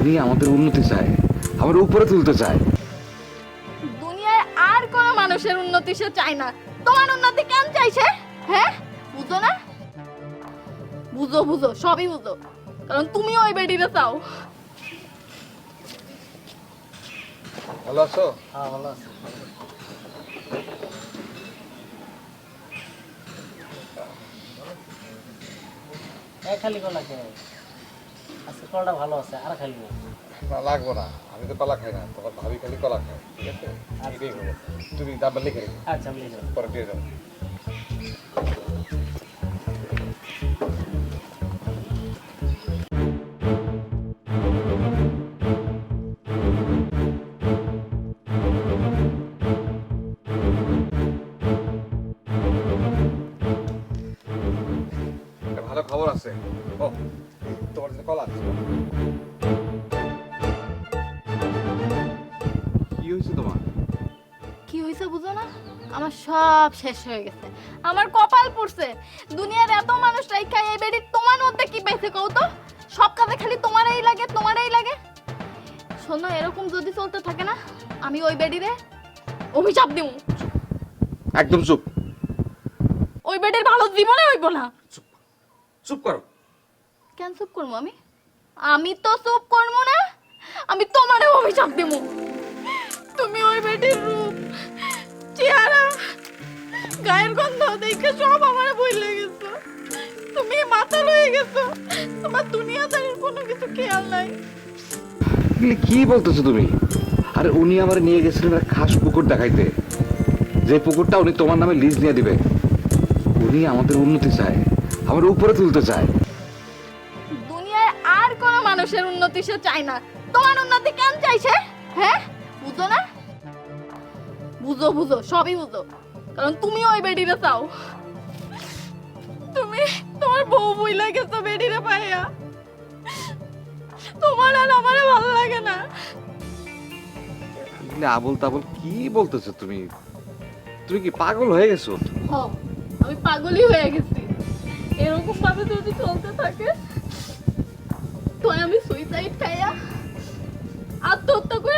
উনি আমাদের উন্নতি চায় আমার উপরে তুলতে চায়। দুনিয়ায় আর কোনো মানুষের উন্নতি সে চায় না। তোমার উন্নতি কেন চাইছে? হ্যাঁ? বুঝো না? বুঝো বুঝো সবই বুঝো। কারণ তুমি ওই বেডিরে চাও। ভালো আছো? হ্যাঁ ভালো আছে। খালি কলা খেয়ে আজকে কলটা ভালো আছে আর খালি না। না লাগবো না। আমি তো কলা খাই না তোমার ভাবি খালি কলা খায় ঠিক আছে? এটাই হলো তুমি দামটা লিখে রেখো আচ্ছা আমি লিখে পরে দিয়ে যাব। একটা ভালো খবর আছে। ও তোমার জন্য কলা আছে কি হয়েছে তোমার? কি হয়েছে বুঝো না? আমার সব শেষ হয়ে গেছে। আমার কপাল পড়ছে। দুনিয়ার এত মানুষ রাইখা এই বেডি তোমার মধ্যে কি পাইছে কও তো? সব কাজে খালি তোমারই লাগে তোমারই লাগে। শোনো এরকম যদি চলতে থাকে না আমি ওই বেডিরে অভিশাপ দিব একদম চুপ। ওই বেডের ভালো জীবনে হইব না। চুপ করো। কেন চুপ করব আমি? আমি তো চুপ করব না। আমি তোমারে অভিশাপ দিব। তুমি ওই বেটির রূপ, চেহারা, গায়ের গন্ধ দেখে সব আমার বই লেগেছো তুমি মাথা লয়ে গেছো। তোমার দুনিয়াদারির কোনো কিছু খেয়াল নাই। এগুলি কি বলতেছো তুমি? আরে উনি আমার নিয়ে গেছিলেন একটা খাস পুকুর দেখাইতে। যে পুকুরটা উনি তোমার নামে লিজ নিয়ে দিবে। উনি আমাদের উন্নতি চায় আমার উপরে তুলতে চায়। মানুষের উন্নতি সে চায় না। তোমার উন্নতি কেন চাইছে? হ্যাঁ? বুঝো না? বুঝো বুঝো সবই বুঝো। কারণ তুমি ওই বেডিরে চাও। তুমি তোমার বউ বই লাগেছো বেডিরে পাইয়া। তোমার আর আমারে ভালো লাগে না। আবল তাবল কি বলতেছো তুমি? তুমি কি পাগল হয়ে গেছো? আমি পাগলই হয়ে গেছি। এরকম ভাবে যদি চলতে থাকে তো হত্যা